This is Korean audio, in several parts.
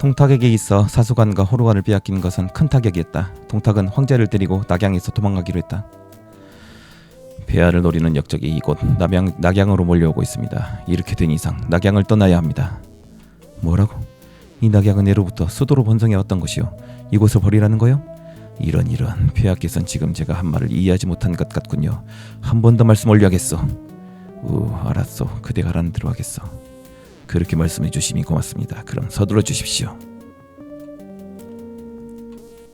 동탁에게 있어 사수관과 호루관을 빼앗긴 것은 큰 타격이었다. 동탁은 황제를 때리고 낙양에서 도망가기로 했다. 폐하를 노리는 역적이 이곳 남양, 낙양으로 몰려오고 있습니다. 이렇게 된 이상 낙양을 떠나야 합니다. 뭐라고? 이 낙양은 예로부터 수도로 번성해 왔던 것이요. 이곳을 버리라는 거요? 이런 이런 폐하께서는 지금 제가 한 말을 이해하지 못한 것 같군요. 한 번 더 말씀 올려야겠어. 우 알았어. 그대 가 라는 대로 하겠어. 그렇게 말씀해 주심이 고맙습니다. 그럼 서둘러 주십시오.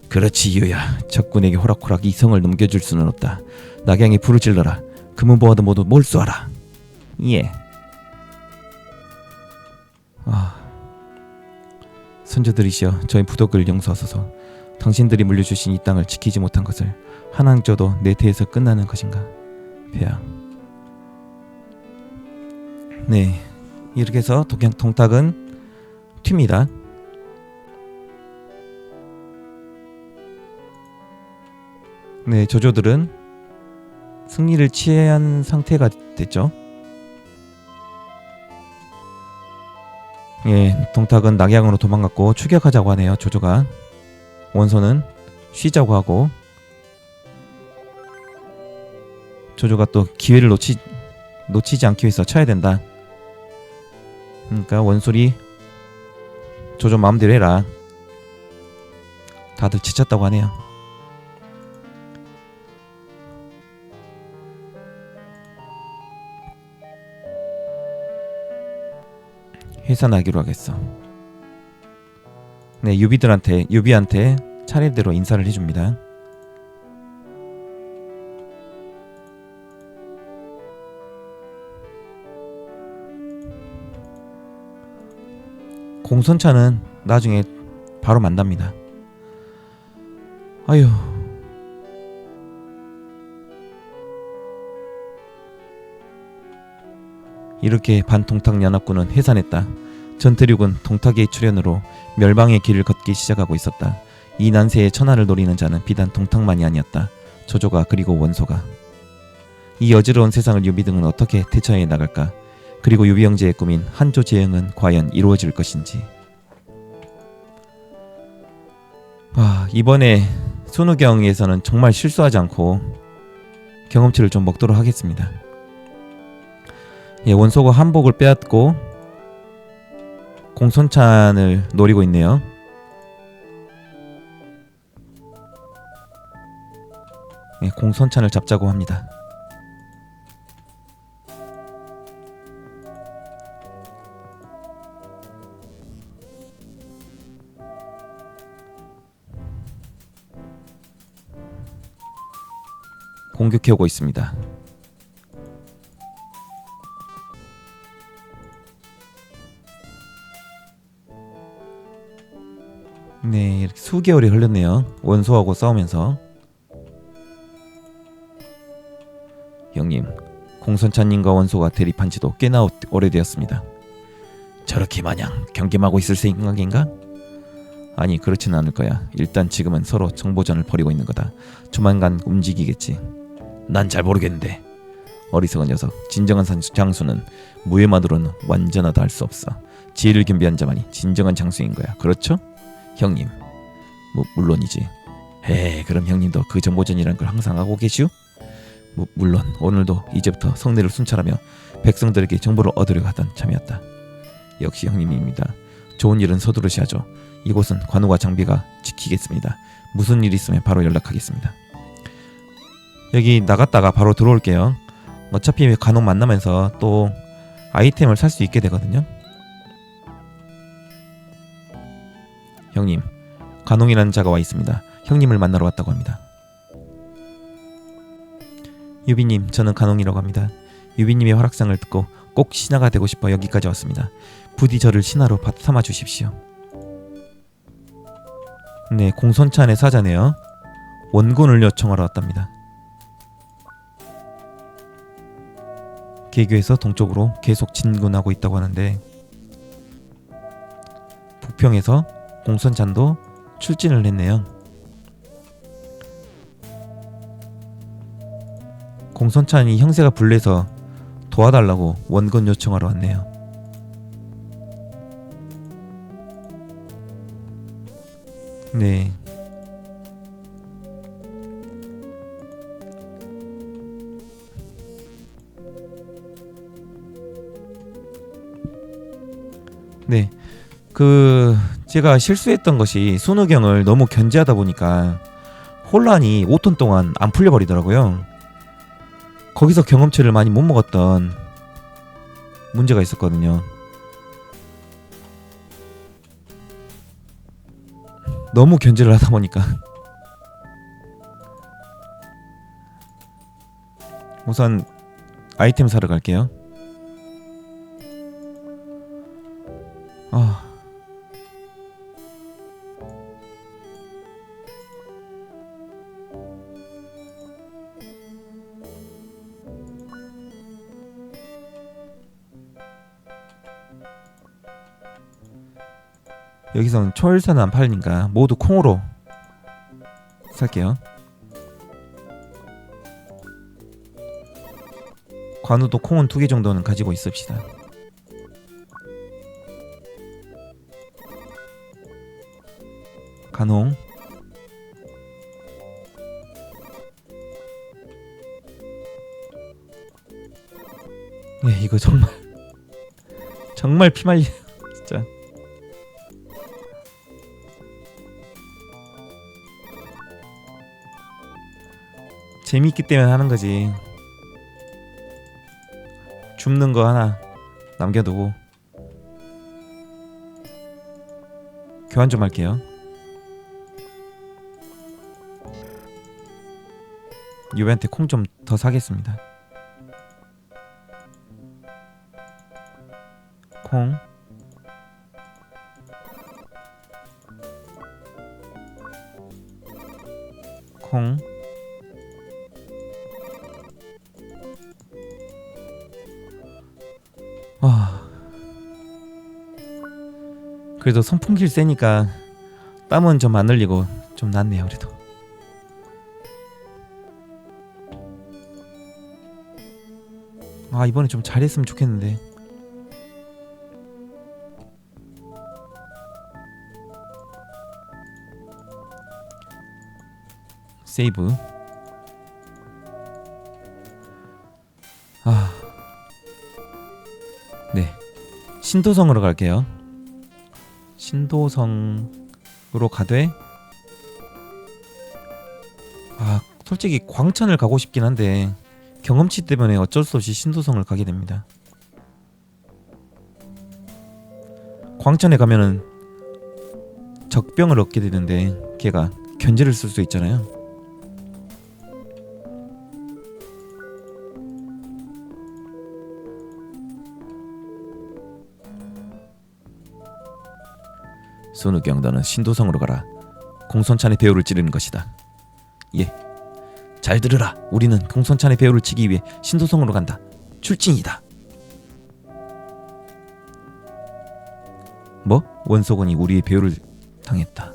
그렇지 이유야. 적군에게 호락호락 이 성을 넘겨줄 수는 없다. 낙양이 불을 질러라. 금은보화도 모두 몰수하라. 예. 아, 선조들이시여 저희 부덕을 용서하소서. 당신들이 물려주신 이 땅을 지키지 못한 것을 줘도 내 태에서 끝나는 것인가? 폐하. 네, 이렇게 해서 동양 동탁은 튑니다. 네, 조조들은 승리를 취한 상태가 됐죠. 예, 동탁은 낙양으로 도망갔고 추격하자고 하네요. 조조가 원소는 쉬자고 하고 조조가 또 기회를 놓치 놓치지 않기 위해서 쳐야 된다. 그러니까 원소리 조조 마음대로 해라. 다들 지쳤다고 하네요. 해산하기로 하겠어. 네, 유비들한테 유비한테 차례대로 인사를 해줍니다. 공선차는 나중에 바로 만납니다. 아유. 이렇게 반통탁 연합군은 해산했다. 전투력은 동탁의 출현으로 멸망의 길을 걷기 시작하고 있었다. 이 난세의 천하를 노리는 자는 비단 동탁만이 아니었다. 조조가 그리고 원소가. 이 어지러운 세상을 유비 등은 어떻게 대처해 나갈까? 그리고 유비 형제의 꿈인 한조 재형은 과연 이루어질 것인지. 아, 이번에 순우경에서는 정말 실수하지 않고 경험치를 좀 먹도록 하겠습니다. 예, 원소가 한복을 빼앗고 공손찬을 노리고 있네요. 예, 공손찬을 잡자고 합니다. 공격해 오고 있습니다. 네, 이렇게 수개월이 흘렀네요. 원소하고 싸우면서. 형님, 공선찬님과 원소가 대립한 지도 꽤나 오- 오래되었습니다. 저렇게 마냥 경계하고 있을 생각인가? 아니, 그렇지는 않을 거야. 일단 지금은 서로 정보전을 벌이고 있는 거다. 조만간 움직이겠지. 난 잘 모르겠는데. 어리석은 녀석. 진정한 산- 장수는 무예만으로는 완전하다 할 수 없어. 지혜를 겸비한 자만이 진정한 장수인 거야. 그렇죠? 형님. 뭐 물론이지. 에 그럼 형님도 그 정보전이란 걸 항상 하고 계시오? 무, 물론 오늘도 이제부터 성내를 순찰하며 백성들에게 정보를 얻으려 하던 참이었다. 역시 형님입니다. 좋은 일은 서두르셔야죠. 이곳은 관우와 장비가 지키겠습니다. 무슨 일 있으면 바로 연락하겠습니다. 여기 나갔다가 바로 들어올게요. 어차피 간혹 만나면서 또 아이템을 살 수 있게 되거든요. 형님, 간홍이라는 자가 와 있습니다. 형님을 만나러 왔다고 합니다. 유비님, 저는 간홍이라고 합니다. 유비님의 활약상을 듣고 꼭 신하가 되고 싶어 여기까지 왔습니다. 부디 저를 신하로 받 삼아 주십시오. 네, 공선찬의 사자네요. 원군을 요청하러 왔답니다. 개교에서 동쪽으로 계속 진군하고 있다고 하는데 북평에서 공선찬도 출진을 했네요. 공선찬이 형세가 불려서 도와달라고 원건 요청하러 왔네요. 네. 네. 그 제가 실수했던 것이 손우경을 너무 견제하다 보니까 혼란이 5톤 동안 안 풀려 버리더라고요. 거기서 경험치를 많이 못 먹었던 문제가 있었거든요. 너무 견제를 하다 보니까 우선 아이템 사러 갈게요. 초월사는 안 팔리니까 모두 콩으로 살게요. 관우도 콩은 두 개 정도는 가지고 있읍시다. 간홍 예 이거 정말 정말 피말리 재미있기 때문에 하는 거지 줍는 거 하나 남겨두고 교환 좀 할게요 유배한테 콩 좀 더 사겠습니다. 콩. 콩. 그래도 선풍기를 쐬니까 땀은 좀 안 흘리고 좀 낫네요, 그래도. 아 이번에 좀 잘했으면 좋겠는데 세이브 아 네. 신도성으로 갈게요. 신도성으로 가되 아, 솔직히 광천을 가고 싶긴 한데 경험치 때문에 어쩔 수 없이 신도성을 가게 됩니다. 광천에 가면은 적병을 얻게 되는데 걔가 견제를 쓸 수 있잖아요. 손우경 너는 신도성으로 가라. 공손찬의 배우를 찌르는 것이다. 예. 잘 들으라. 우리는 공손찬의 배우를 치기 위해 신도성으로 간다. 출진이다. 뭐? 원소군이 우리의 배우를 당했다.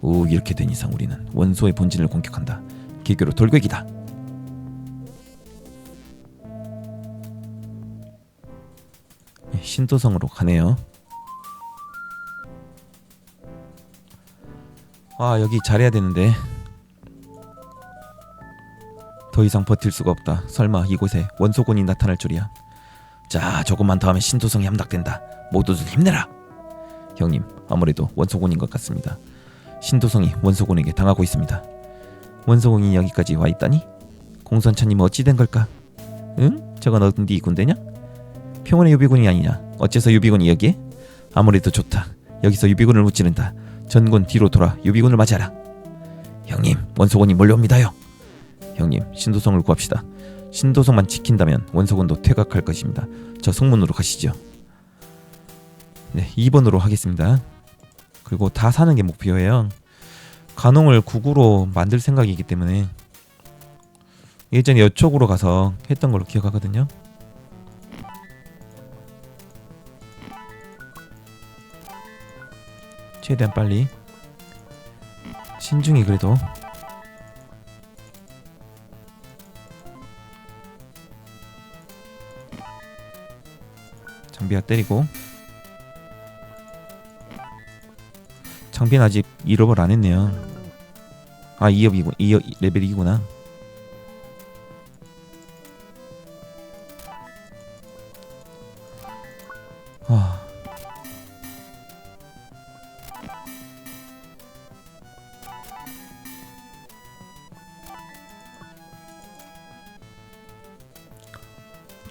오 이렇게 된 이상 우리는 원소의 본진을 공격한다. 개교로 돌격이다. 예, 신도성으로 가네요. 아 여기 잘해야 되는데 더 이상 버틸 수가 없다. 설마 이곳에 원소군이 나타날 줄이야. 자, 조금만 더 하면 신도성이 함락된다. 모두들 힘내라. 형님, 아무래도 원소군인 것 같습니다. 신도성이 원소군에게 당하고 있습니다. 원소군이 여기까지 와 있다니? 공선차님 어찌 된 걸까? 응? 저건 어디 군대냐? 평원의 유비군이 아니냐? 어째서 유비군이 여기에? 아무래도 좋다. 여기서 유비군을 무찌른다. 전군 뒤로 돌아 유비군을 맞이하라. 형님, 원소군이 몰려옵니다요. 형님, 신도성을 구합시다. 신도성만 지킨다면 원소군도 퇴각할 것입니다. 저 성문으로 가시죠. 네, 2번으로 하겠습니다. 그리고 다 사는 게 목표예요. 간홍을 국으로 만들 생각이기 때문에 예전에 여쪽으로 가서 했던 걸로 기억하거든요. 최대한 빨리 신중히 그래도 장비가 때리고 상빈 아직 2업을 안 했네요. 아 2업이구 2업 레벨이구나.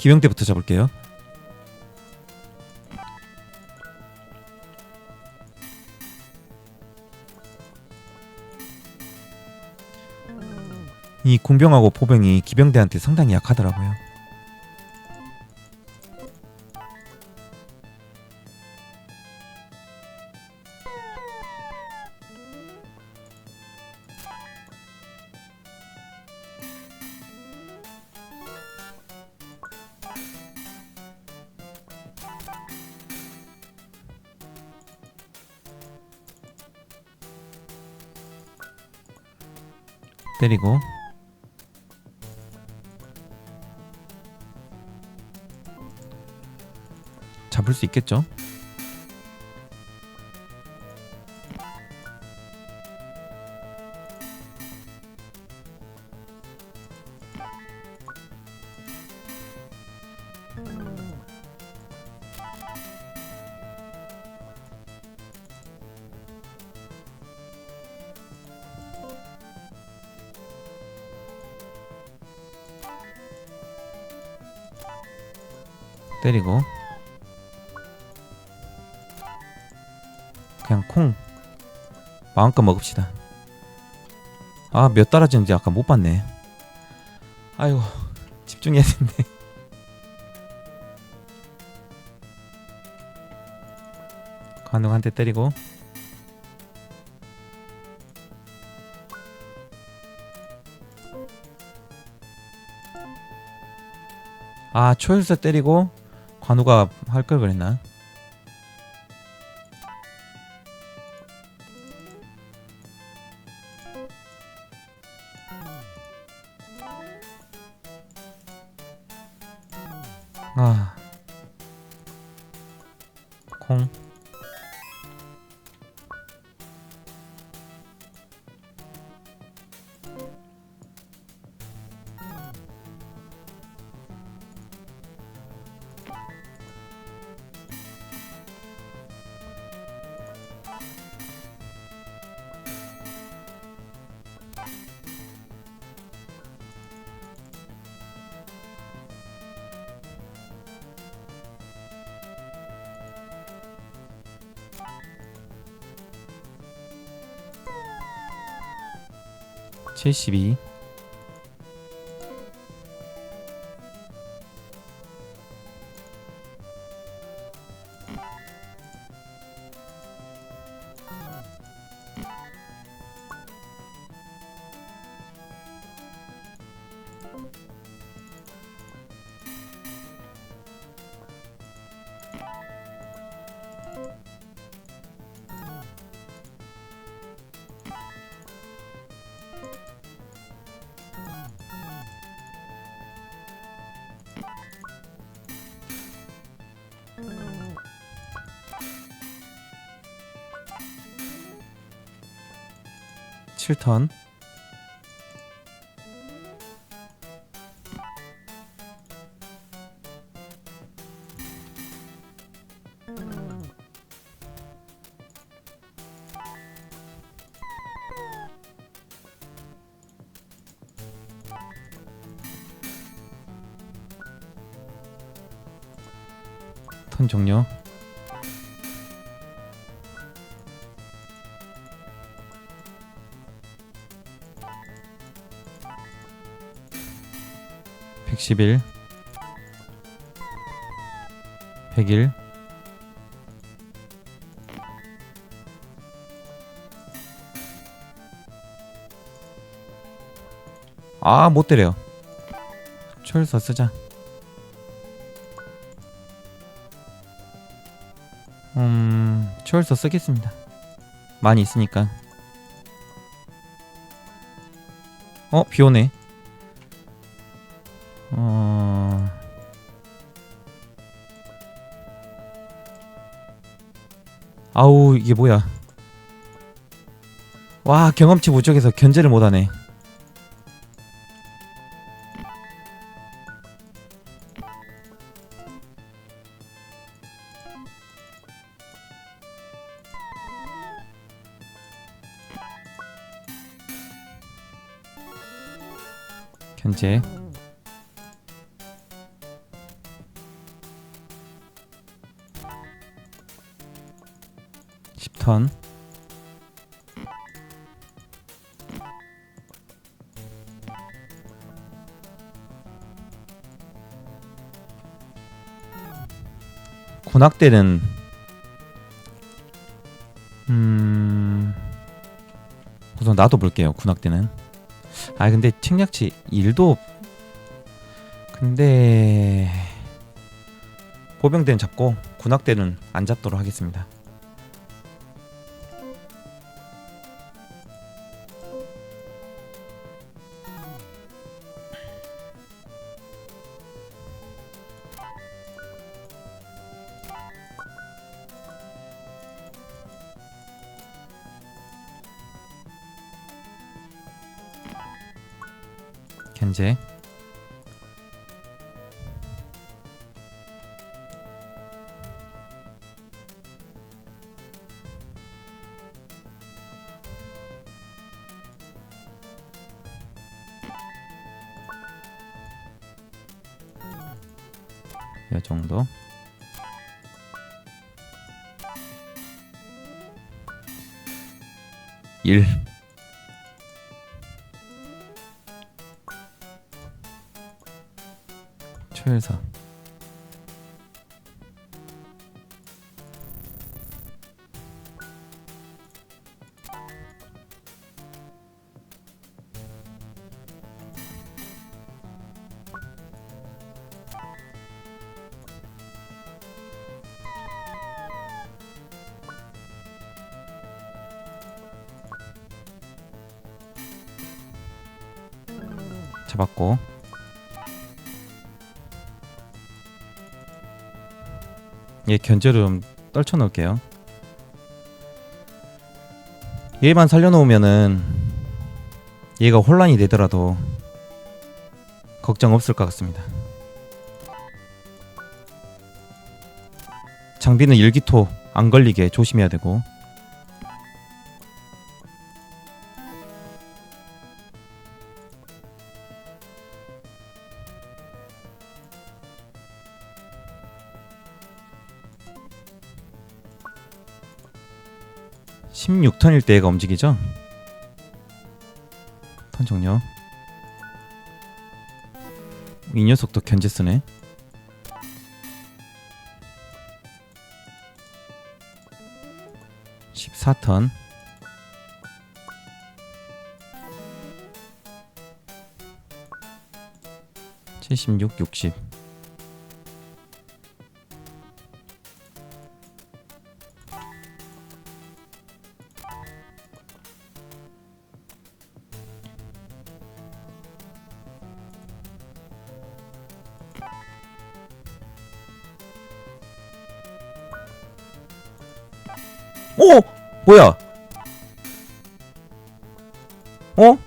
기병대부터 잡을게요. 이 공병하고 포병이 기병대한테 상당히 약하더라고요. 때리고 잡을 수 있겠죠? 마음껏 먹읍시다. 아몇 달아지는지 아까 못 봤네. 아이고 집중해야 되는데. 한대 때리고 아 초열사 때리고 관우가 할 걸 그랬나? 72 십이 칠턴 턴 백십일 백일 아, 못 때려. 철서 쓰자. 음, 철서 쓰겠습니다. 많이 있으니까. 어, 비 오네. 아우, 이게 뭐야? 와 경험치 부족해서 견제를 못하네 견제 십턴. 군악대는 음 우선 나도 볼게요 군악대는. 아 근데 책략치 일도 근데 보병대는 잡고 군악대는 안 잡도록 하겠습니다 견제. 이 정도. 일 초열사. 잡았고 얘 견제를 좀 떨쳐 놓을게요. 얘만 살려놓으면은 얘가 혼란이 되더라도 걱정 없을 것 같습니다. 장비는 일기토 안 걸리게 조심해야 되고 턴일 때 얘가 움직이죠? 턴 종료. 이 녀석도 견제 쓰네. 십사 턴. 칠십육, 육십. 뭐야? 어?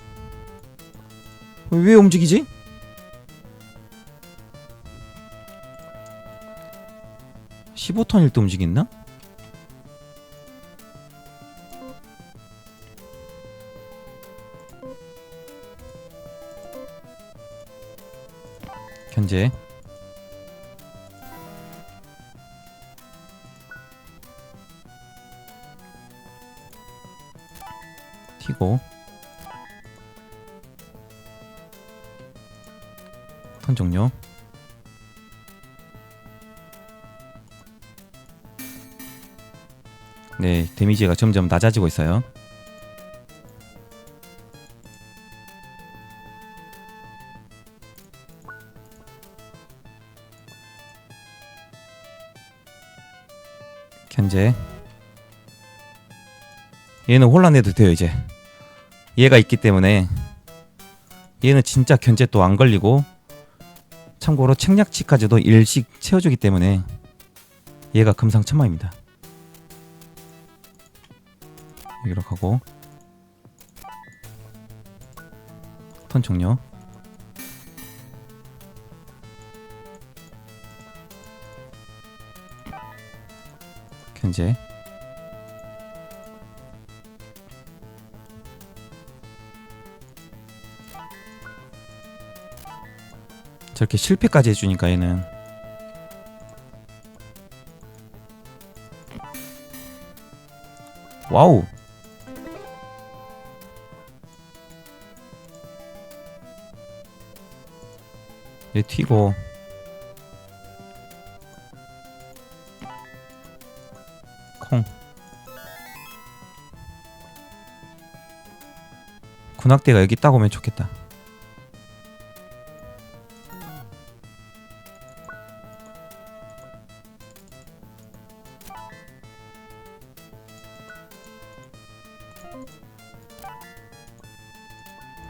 왜 움직이지? (15 톤일 때 움직였나? 견제 튀고. 턴 종료. 네 데미지가 점점 낮아지고 있어요. 견제 얘는 혼란해도 돼요 이제 얘가 있기 때문에 얘는 진짜 견제 또 안 걸리고 참고로 책략치까지도 일식 채워주기 때문에 얘가 금상첨화입니다. 이렇게 하고. 턴 종료. 견제. 저렇게 실패까지 해주니까 얘는. 와우. 얘 튀고. 콩. 군악대가 여기 딱 오면 좋겠다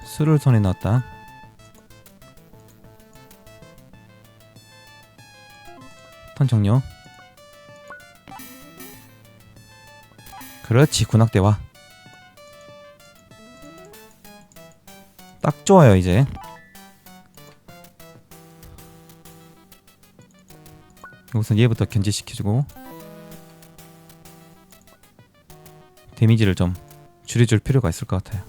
술을 손에 넣었다. 턴 종료. 그렇지 군악대와. 딱 좋아요 이제. 우선 얘부터 견제시켜주고. 데미지를 좀 줄여줄 필요가 있을 것 같아요.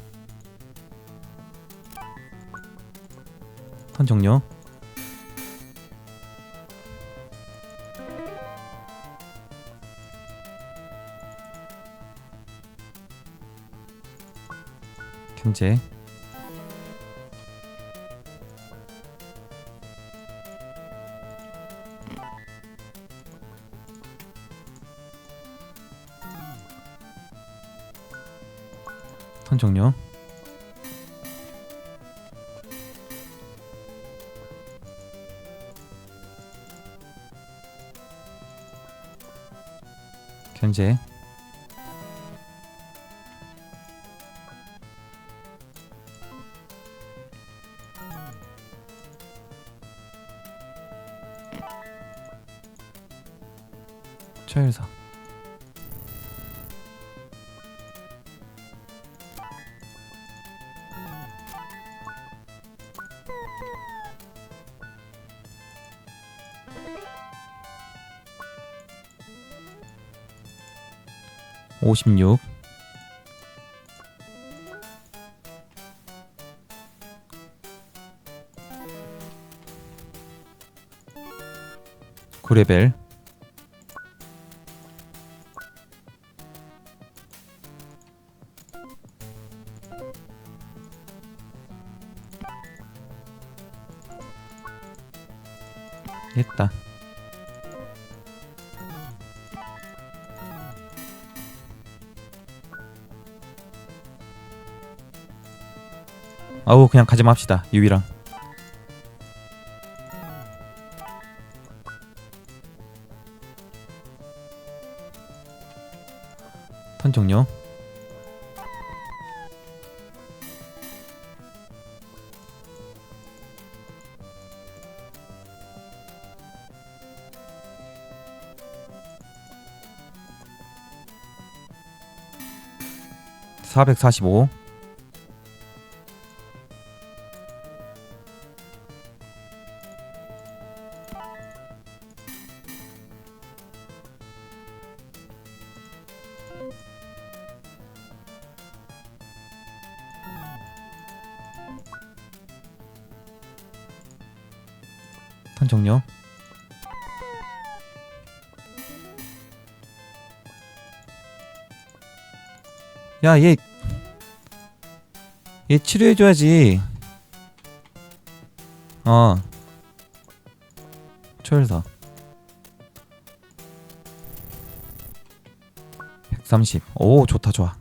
턴 종료. 견제 턴 종료 견제 56 9레벨. 아우 그냥 가지 맙시다 유이랑. 턴 종료. 사백사십오 야, 얘, 얘 치료해줘야지. 어. 초열사. 130. 오, 좋다, 좋아.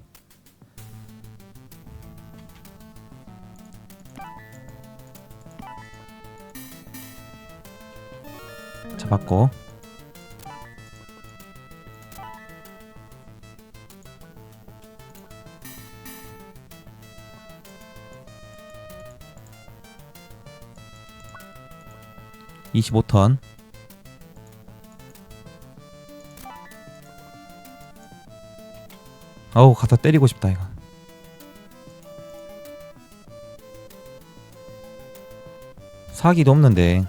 잡았고. 25턴. 어우 가서 때리고 싶다 이거. 사기도 없는데.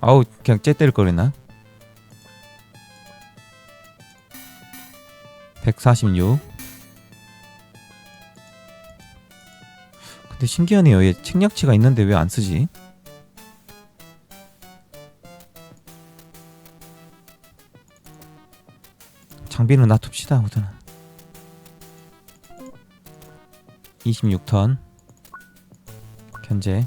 아우 그냥 째 때릴 거랬나? 146 근데 신기하네요. 얘 책략치가 있는데 왜 안 쓰지? 장비는 놔둡시다 우선 26턴. 견제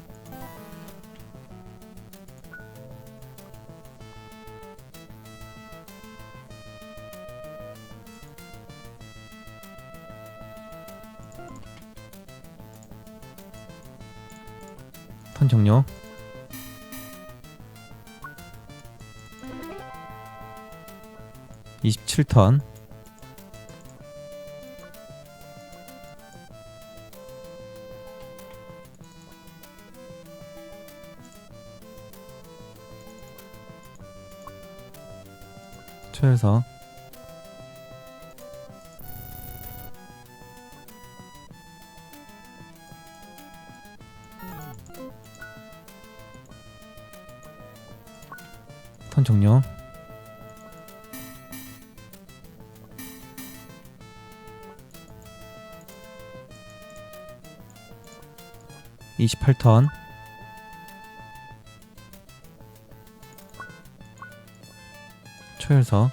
7턴. 최에서 턴 종료. 이십팔 턴. 초열서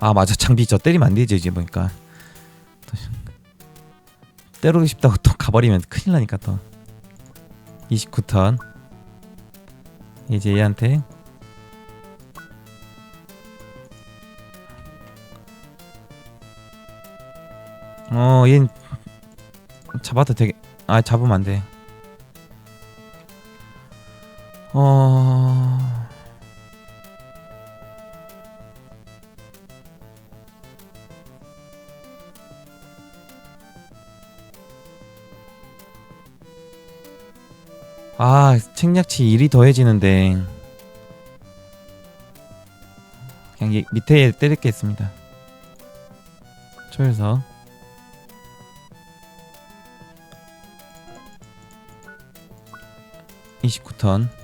아 맞아. 장비 저 때리면 안 되지 이제 보니까. 때리고 싶다고 또 가버리면 큰일 나니까 또 29턴 이제 얘한테 어, 얘는 잡아도 되게 아 잡으면 안 돼. 아, 책략치 1이 더해지는데 그냥 이 밑에 때릴겠습니다. 초에서 29턴 턴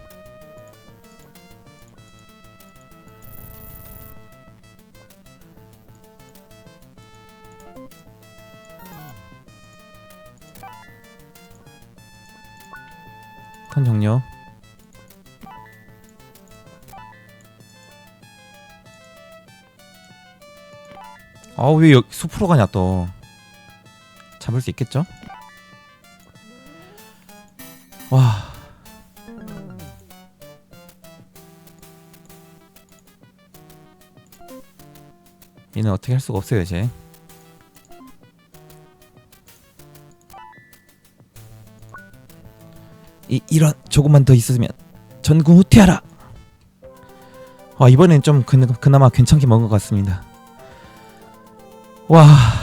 왜 여기 숲으로 가냐 또? 잡을 수 있겠죠? 와. 얘는 어떻게 할 수가 없어요 이제. 이, 이런 조금만 더 있었으면 전군 후퇴하라. 와 이번엔 좀 그, 그나마 괜찮게 먹은 것 같습니다 와